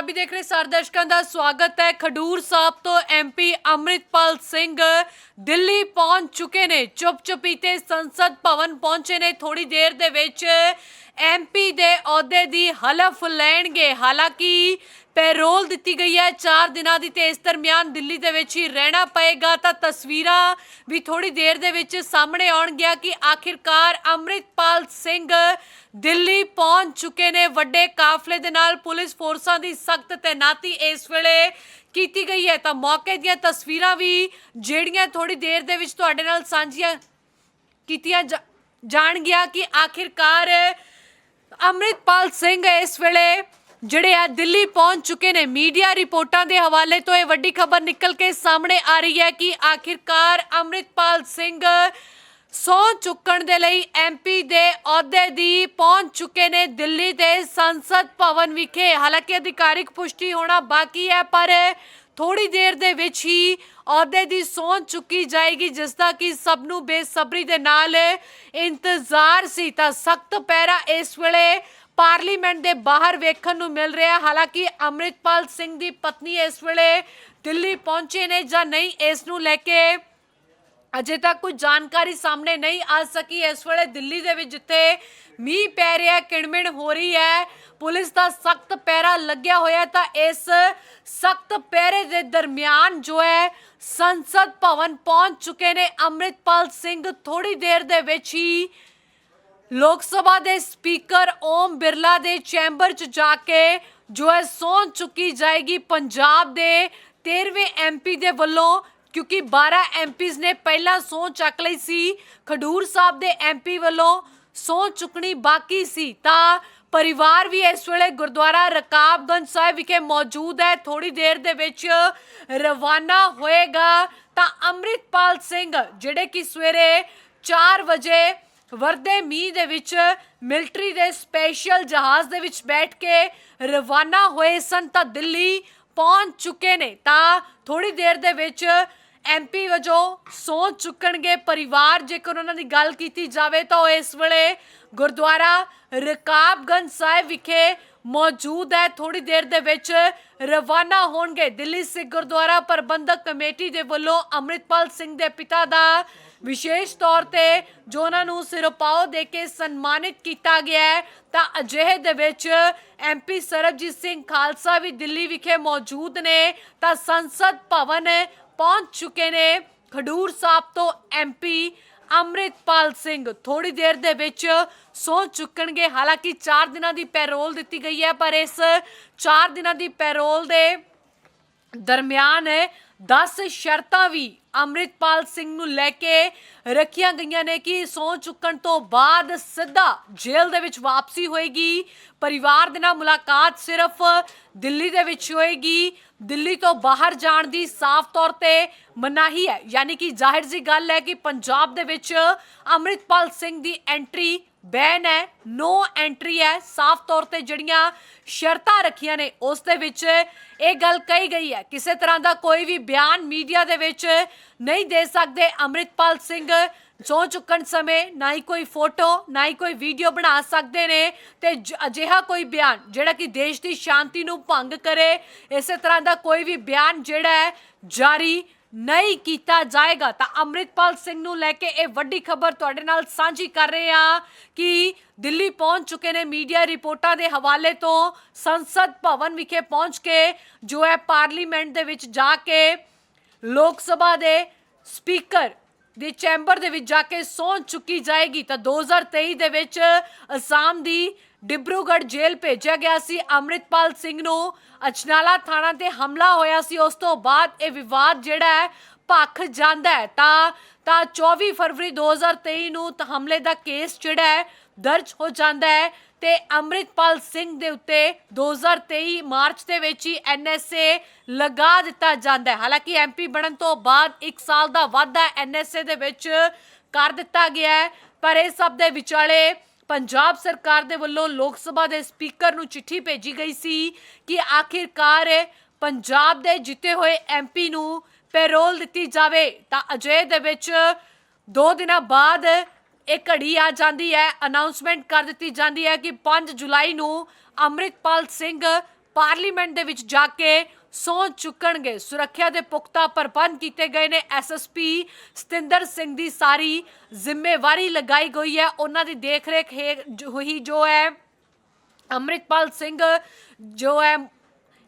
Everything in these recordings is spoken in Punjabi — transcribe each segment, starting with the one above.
ਪੰਜਾਬੀ ਦੇਖ ਰਹੇ ਸਾਰੇ ਦਰਸ਼ਕਾਂ ਦਾ ਸਵਾਗਤ ਹੈ। ਖਡੂਰ ਸਾਹਿਬ ਤੋਂ ਐਮਪੀ ਅੰਮ੍ਰਿਤਪਾਲ ਸਿੰਘ ਦਿੱਲੀ ਪਹੁੰਚ ਚੁੱਕੇ ਨੇ। ਚੁੱਪ ਚੁਪੀਤੇ ਸੰਸਦ ਭਵਨ ਪਹੁੰਚੇ ਨੇ। ਥੋੜੀ ਦੇਰ ਦੇ ਵਿੱਚ ਐਮਪੀ ਦੇ ਅਹੁਦੇ ਦੀ ਹਲਫ ਲੈਣਗੇ। ਹਾਲਾਂਕਿ ਪੈਰੋਲ ਦਿੱਤੀ ਗਈ ਹੈ। 4 ਦਿਨਾਂ ਦੀ ਤੇ ਇਸ ਦਰਮਿਆਨ ਦਿੱਲੀ ਦੇ ਵਿੱਚ ਹੀ ਰਹਿਣਾ ਪਏਗਾ। ਤਾਂ ਤਸਵੀਰਾਂ ਵੀ ਥੋੜੀ ਦੇਰ ਦੇ ਵਿੱਚ ਸਾਹਮਣੇ ਆਉਣਗੀਆਂ ਕਿ ਆਖਿਰਕਾਰ ਅੰਮ੍ਰਿਤਪਾਲ ਸਿੰਘ ਦਿੱਲੀ ਪਹੁੰਚ ਚੁੱਕੇ ਨੇ। ਵੱਡੇ ਕਾਫਲੇ ਦੇ ਨਾਲ ਪੁਲਿਸ ਫੋਰਸਾਂ ਦੀ ਸਖਤ ਤੈਨਾਤੀ ਇਸ ਵੇਲੇ ਕੀਤੀ ਗਈ ਹੈ। ਤਾਂ ਮੌਕੇ ਦੀਆਂ ਤਸਵੀਰਾਂ ਵੀ ਜਿਹੜੀਆਂ ਥੋੜੀ ਦੇਰ ਦੇ ਵਿੱਚ ਤੁਹਾਡੇ ਨਾਲ ਸਾਂਝੀਆਂ ਕੀਤੀਆਂ ਜਾ- ਜਾਣਗੀਆਂ ਕਿ ਆਖਿਰਕਾਰ ਅੰਮ੍ਰਿਤਪਾਲ ਸਿੰਘ ਇਸ ਵੇਲੇ ਜਿਹੜੇ ਆ ਦਿੱਲੀ ਪਹੁੰਚ ਚੁੱਕੇ ਨੇ ਮੀਡੀਆ ਰਿਪੋਰਟਾਂ ਦੇ ਹਵਾਲੇ ਤੋਂ ਇਹ ਵੱਡੀ ਖਬਰ ਨਿਕਲ ਕੇ ਸਾਹਮਣੇ ਆ ਰਹੀ ਹੈ ਕਿ ਆਖਿਰਕਾਰ ਅੰਮ੍ਰਿਤਪਾਲ ਸਿੰਘ ਸੌ ਚੁੱਕਣ ਦੇ ਲਈ ਐਮਪੀ ਦੇ ਅਹੁਦੇ ਦੀ ਪਹੁੰਚ ਚੁੱਕੇ ਨੇ ਦਿੱਲੀ ਦੇ ਸੰਸਦ ਭਵਨ ਵਿਖੇ। ਹਾਲਾਂਕਿ ਅਧਿਕਾਰਿਕ ਪੁਸ਼ਟੀ ਹੋਣਾ ਬਾਕੀ ਹੈ, ਪਰ ਥੋੜੀ ਦੇਰ ਦੇ ਵਿੱਚ ਹੀ ਅਹੁਦੇ ਦੀ ਸੌਂ ਚੁੱਕੀ ਜਾਏਗੀ, ਜਿਸ ਦਾ ਕਿ ਸਭ ਨੂੰ ਬੇਸਬਰੀ ਦੇ ਨਾਲ ਇੰਤਜ਼ਾਰ ਸੀ। ਤਾਂ ਸਖਤ ਪਹਿਰਾ ਇਸ ਵੇਲੇ ਪਾਰਲੀਮੈਂਟ ਦੇ ਬਾਹਰ ਵੇਖਣ ਨੂੰ ਮਿਲ ਰਿਹਾ। ਹਾਲਾਂਕਿ ਅੰਮ੍ਰਿਤਪਾਲ ਸਿੰਘ ਦੀ ਪਤਨੀ ਇਸ ਵੇਲੇ ਦਿੱਲੀ ਪਹੁੰਚੇ ਨੇ ਜਾਂ ਨਹੀਂ, ਇਸ ਨੂੰ ਲੈ ਕੇ ਅਜੇ ਤੱਕ ਕੋਈ ਜਾਣਕਾਰੀ ਸਾਹਮਣੇ ਨਹੀਂ ਆ ਸਕੀ। ਇਸ ਵੇਲੇ ਦਿੱਲੀ ਦੇ ਵਿੱਚ ਜਿੱਥੇ ਮੀਂਹ ਪੈ ਰਿਹਾ ਕਿਣਮਿਣ ਹੋ ਰਹੀ ਹੈ ਪੁਲਿਸ ਦਾ ਸਖਤ ਪਹਿਰਾ ਲੱਗਿਆ ਹੋਇਆ ਤਾਂ ਇਸ ਸਖਤ ਪਹਿਰੇ ਦੇ ਦਰਮਿਆਨ ਜੋ ਹੈ, ਸੰਸਦ ਭਵਨ ਪਹੁੰਚ ਚੁੱਕੇ ਨੇ। ਅੰਮ੍ਰਿਤਪਾਲ ਸਿੰਘ ਥੋੜੀ ਦੇਰ ਦੇ ਵਿੱਚ ਹੀ ਲੋਕ ਸਭਾ ਦੇ ਸਪੀਕਰ ਓਮ ਬਿਰਲਾ ਦੇ ਚੈਂਬਰ 'ਚ ਜਾ ਕੇ ਜੋ ਹੈ, ਸੌਂ ਚੁੱਕੀ ਜਾਏਗੀ ਪੰਜਾਬ ਦੇ 13ਵੇਂ ਐਮਪੀ ਦੇ ਵੱਲੋਂ, ਕਿਉਂਕਿ 12 ਐਮਪੀਜ਼ ਨੇ ਪਹਿਲਾਂ ਸੌਂ ਚੱਕ ਲਈ ਸੀ। ਖਡੂਰ ਸਾਹਿਬ ਦੇ ਐਮਪੀ ਵੱਲੋਂ ਸੌਂ ਚੁੱਕਣੀ ਬਾਕੀ ਸੀ। ਤਾਂ ਪਰਿਵਾਰ ਵੀ ਇਸ ਵੇਲੇ ਗੁਰਦੁਆਰਾ ਰਕਾਬਗੰਜ ਸਾਹਿਬ ਵਿਖੇ ਮੌਜੂਦ ਹੈ। ਥੋੜੀ ਦੇਰ ਦੇ ਵਿੱਚ ਰਵਾਨਾ ਹੋਏਗਾ ਤਾਂ ਅੰਮ੍ਰਿਤਪਾਲ ਸਿੰਘ, ਜਿਹੜੇ ਕਿ ਸਵੇਰੇ 4 ਵਜੇ ਵਰਦੇ ਮੀਂਹ ਦੇ ਵਿੱਚ ਮਿਲਟਰੀ ਦੇ ਸਪੈਸ਼ਲ ਜਹਾਜ਼ ਦੇ ਵਿੱਚ ਬੈਠ ਕੇ ਰਵਾਨਾ ਹੋਏ ਸਨ ਤਾਂ ਦਿੱਲੀ ਪਹੁੰਚ ਚੁੱਕੇ ਨੇ। ਤਾਂ ਥੋੜੀ ਦੇਰ ਦੇ ਵਿੱਚ ਐਮਪੀ ਵਜੋਂ ਸੌਂ ਚੁੱਕਣਗੇ ਪਰਿਵਾਰ, ਜੇਕਰ ਉਹਨਾਂ ਦੀ ਗੱਲ ਕੀਤੀ ਜਾਵੇ ਤਾਂ ਉਹ ਇਸ ਵੇਲੇ ਗੁਰਦੁਆਰਾ ਰਕਾਬਗੰਜ ਸਾਹਿਬ ਵਿਖੇ ਮੌਜੂਦ ਹੈ। ਥੋੜੀ ਦੇਰ ਦੇ ਵਿੱਚ ਰਵਾਨਾ ਹੋਣਗੇ ਦਿੱਲੀ ਸਿੱਖ ਗੁਰਦੁਆਰਾ ਪ੍ਰਬੰਧਕ ਕਮੇਟੀ ਦੇ ਵੱਲੋਂ ਅੰਮ੍ਰਿਤਪਾਲ ਸਿੰਘ ਦੇ ਪਿਤਾ ਦਾ। ਵਿਸ਼ੇਸ਼ ਤੌਰ ਤੇ ਜੋ ਉਹਨਾਂ ਨੂੰ ਸਿਰਪਾਓ ਦੇ ਕੇ ਸਨਮਾਨਿਤ ਕੀਤਾ ਗਿਆ ਹੈ, ਤਾਂ ਅਜਿਹੇ ਦੇ ਵਿੱਚ ਐਮਪੀ ਸਰਬਜੀਤ ਸਿੰਘ ਖਾਲਸਾ ਵੀ ਦਿੱਲੀ ਵਿਖੇ ਮੌਜੂਦ ਨੇ। ਤਾਂ ਸੰਸਦ ਭਵਨ ਪਹੁੰਚ ਚੁੱਕੇ ਨੇ। ਖਡੂਰ ਸਾਹਿਬ ਤੋਂ ਐਮਪੀ ਅੰਮ੍ਰਿਤਪਾਲ ਸਿੰਘ ਥੋੜੀ ਦੇਰ ਦੇ ਵਿੱਚ ਸੌ ਚੁੱਕਣਗੇ। ਹਾਲਾਂਕਿ 4 ਦਿਨਾਂ ਦੀ ਪੈਰੋਲ ਦਿੱਤੀ ਗਈ ਹੈ, ਪਰ ਇਸ 4 ਦਿਨਾਂ ਦੀ ਪੈਰੋਲ ਦੇ ਦਰਮਿਆਨ 10 ਸ਼ਰਤਾਂ ਵੀ ਅੰਮ੍ਰਿਤਪਾਲ ਸਿੰਘ ਨੂੰ ਲੈ ਕੇ ਰੱਖੀਆਂ ਗਈਆਂ ਨੇ ਕਿ ਸੌ ਚੁੱਕਣ ਤੋਂ ਬਾਅਦ ਸਿੱਧਾ ਜੇਲ੍ਹ ਦੇ ਵਿੱਚ ਵਾਪਸੀ ਹੋਏਗੀ। ਪਰਿਵਾਰ ਦੇ ਨਾਲ ਮੁਲਾਕਾਤ ਸਿਰਫ ਦਿੱਲੀ ਦੇ ਵਿੱਚ ਹੋਏਗੀ। ਦਿੱਲੀ ਤੋਂ ਬਾਹਰ ਜਾਣ ਦੀ ਸਾਫ਼ ਤੌਰ ਤੇ ਮਨਾਹੀ ਹੈ। ਯਾਨੀ ਕਿ ਜ਼ਾਹਿਰ ਜੀ ਗੱਲ ਹੈ ਕਿ ਪੰਜਾਬ ਦੇ ਵਿੱਚ ਅੰਮ੍ਰਿਤਪਾਲ ਸਿੰਘ ਦੀ ਐਂਟਰੀ ਬੈਨ ਹੈ ਨੋ ਐਂਟਰੀ ਹੈ, ਸਾਫ਼ ਤੌਰ ਤੇ ਜਿਹੜੀਆਂ ਸ਼ਰਤਾਂ ਰੱਖੀਆਂ ਨੇ, ਉਸ ਦੇ ਵਿੱਚ ਇਹ ਗੱਲ ਕਹੀ ਗਈ ਹੈ। ਕਿਸੇ ਤਰ੍ਹਾਂ ਦਾ ਕੋਈ ਵੀ ਬਿਆਨ ਮੀਡੀਆ ਦੇ ਵਿੱਚ ਨਹੀਂ ਦੇ ਸਕਦੇ। ਅੰਮ੍ਰਿਤਪਾਲ ਸਿੰਘ ਸੌ ਚੁੱਕਣ ਸਮੇਂ ਨਾ ਹੀ ਕੋਈ ਫੋਟੋ, ਨਾ ਹੀ ਕੋਈ ਵੀਡੀਓ ਬਣਾ ਸਕਦੇ ਨੇ ਤੇ ਜ- ਅਜਿਹਾ ਕੋਈ ਬਿਆਨ ਜਿਹੜਾ ਕਿ ਦੇਸ਼ ਦੀ ਸ਼ਾਂਤੀ ਨੂੰ ਭੰਗ ਕਰੇ, ਇਸੇ ਤਰ੍ਹਾਂ ਦਾ ਕੋਈ ਵੀ ਬਿਆਨ ਜਿਹੜਾ ਹੈ, ਜਾਰੀ ਨਹੀਂ ਕੀਤਾ ਜਾਏਗਾ ਤਾਂ ਅੰਮ੍ਰਿਤਪਾਲ ਸਿੰਘ ਨੂੰ ਲੈ ਕੇ ਇਹ ਵੱਡੀ ਖਬਰ ਤੁਹਾਡੇ ਨਾਲ ਸਾਂਝੀ ਕਰ ਰਹੇ ਹਾਂ ਕਿ ਦਿੱਲੀ ਪਹੁੰਚ ਚੁੱਕੇ ਨੇ ਮੀਡੀਆ ਰਿਪੋਰਟਾਂ ਦੇ ਹਵਾਲੇ ਤੋਂ। ਸੰਸਦ ਭਵਨ ਵਿਖੇ ਪਹੁੰਚ ਕੇ ਜੋ ਹੈ ਪਾਰਲੀਮੈਂਟ ਦੇ ਵਿੱਚ ਜਾ ਕੇ ਲੋਕ ਸਭਾ ਦੇ ਸਪੀਕਰ ਦੇ ਚੈਂਬਰ ਦੇ ਵਿੱਚ ਜਾ ਕੇ ਸੌਂ ਚੁੱਕੀ ਜਾਏਗੀ ਤਾਂ 2023 ਦੇ ਵਿੱਚ ਅਸਾਮ ਦੀ ਡਿਬਰੂਗੜ੍ਹ ਜੇਲ੍ਹ ਭੇਜਿਆ ਗਿਆ ਸੀ। ਅੰਮ੍ਰਿਤਪਾਲ ਸਿੰਘ ਨੂੰ ਅਚਨਾਲਾ ਥਾਣਾ ਤੇ ਹਮਲਾ ਹੋਇਆ ਸੀ। ਉਸ ਤੋਂ ਬਾਅਦ ਇਹ ਵਿਵਾਦ ਜਿਹੜਾ ਹੈ, ਭਖ ਜਾਂਦਾ ਹੈ। ਤਾਂ ਤਾਂ 24 ਫਰਵਰੀ 2023 ਨੂੰ ਤਾਂ ਹਮਲੇ ਦਾ ਕੇਸ ਜਿਹੜਾ ਹੈ, ਦਰਜ ਹੋ ਜਾਂਦਾ ਹੈ ਤੇ ਅੰਮ੍ਰਿਤਪਾਲ ਸਿੰਘ ਦੇ ਉੱਤੇ 2023 ਮਾਰਚ ਦੇ ਵਿੱਚ ਹੀ ਐਨਐਸਏ ਲਗਾ ਦਿੱਤਾ ਜਾਂਦਾ ਹੈ। ਹਾਲਾਂਕਿ ਐਮਪੀ ਬਣਨ ਤੋਂ ਬਾਅਦ 1 ਸਾਲ ਦਾ ਵਾਧਾ ਐਨਐਸਏ ਦੇ ਵਿੱਚ ਕਰ ਦਿੱਤਾ ਗਿਆ ਹੈ, ਪਰ ਇਹ ਸਭ ਦੇ ਵਿਚਾਲੇ ਪੰਜਾਬ ਸਰਕਾਰ ਦੇ ਵੱਲੋਂ ਲੋਕ ਸਭਾ ਦੇ ਸਪੀਕਰ ਨੂੰ ਚਿੱਠੀ ਭੇਜੀ ਗਈ ਸੀ ਕਿ ਆਖਿਰਕਾਰ ਪੰਜਾਬ ਦੇ ਜਿੱਤੇ ਹੋਏ ਐਮਪੀ ਨੂੰ ਪੈਰੋਲ ਦਿੱਤੀ ਜਾਵੇ। ਤਾਂ ਅਜੇ ਦੇ ਵਿੱਚ ਦੋ ਦਿਨਾਂ ਬਾਅਦ ਇਹ ਘੜੀ ਆ ਜਾਂਦੀ ਹੈ। ਅਨਾਉਂਸਮੈਂਟ ਕਰ ਦਿੱਤੀ ਜਾਂਦੀ ਹੈ ਕਿ 5 ਜੁਲਾਈ ਨੂੰ ਅੰਮ੍ਰਿਤਪਾਲ ਸਿੰਘ ਪਾਰਲੀਮੈਂਟ ਦੇ ਵਿੱਚ ਜਾ ਕੇ ਸਹੁੰ ਚੁੱਕਣਗੇ ਸੁਰੱਖਿਆ ਦੇ ਪੁਖਤਾ ਪ੍ਰਬੰਧ ਕੀਤੇ ਗਏ ਨੇ। ਐਸਐਸਪੀ ਸਤਿੰਦਰ ਸਿੰਘ ਦੀ ਸਾਰੀ ਜ਼ਿੰਮੇਵਾਰੀ ਲਗਾਈ ਗਈ ਹੈ। ਉਹਨਾਂ ਦੀ ਦੇਖਰੇਖ ਹੇ- ਜੋ- ਹੋਈ ਜੋ ਹੈ, ਅੰਮ੍ਰਿਤਪਾਲ ਸਿੰਘ ਜੋ ਹੈ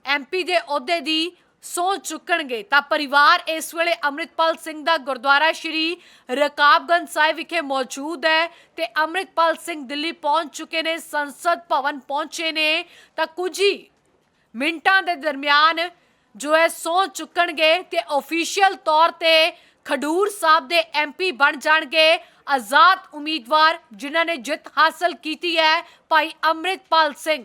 ਐਮਪੀ ਦੇ ਅਹੁਦੇ ਦੀ ਸਹੁੰ ਚੁੱਕਣਗੇ ਤਾਂ ਪਰਿਵਾਰ ਇਸ ਵੇਲੇ ਅੰਮ੍ਰਿਤਪਾਲ ਸਿੰਘ ਦਾ ਗੁਰਦੁਆਰਾ ਸ਼੍ਰੀ ਰਕਾਬਗੰਜ ਸਾਹਿਬ ਵਿਖੇ ਮੌਜੂਦ ਹੈ ਤੇ ਅੰਮ੍ਰਿਤਪਾਲ ਸਿੰਘ ਦਿੱਲੀ ਪਹੁੰਚ ਚੁੱਕੇ ਨੇ, ਸੰਸਦ ਭਵਨ ਪਹੁੰਚੇ ਨੇ। ਤਾਂ ਕੁਝ ਹੀ ਮਿੰਟਾਂ ਦੇ ਦਰਮਿਆਨ ਜੋ ਹੈ ਸਹੁੰ ਚੁੱਕਣਗੇ ਤੇ ਅਫੀਸ਼ੀਅਲ ਤੌਰ ਤੇ ਖਡੂਰ ਸਾਹਿਬ ਦੇ ਐਮਪੀ ਬਣ ਜਾਣਗੇ ਆਜ਼ਾਦ ਉਮੀਦਵਾਰ ਜਿਨ੍ਹਾਂ ਨੇ ਜਿੱਤ ਹਾਸਲ ਕੀਤੀ ਹੈ, ਭਾਈ ਅੰਮ੍ਰਿਤਪਾਲ ਸਿੰਘ।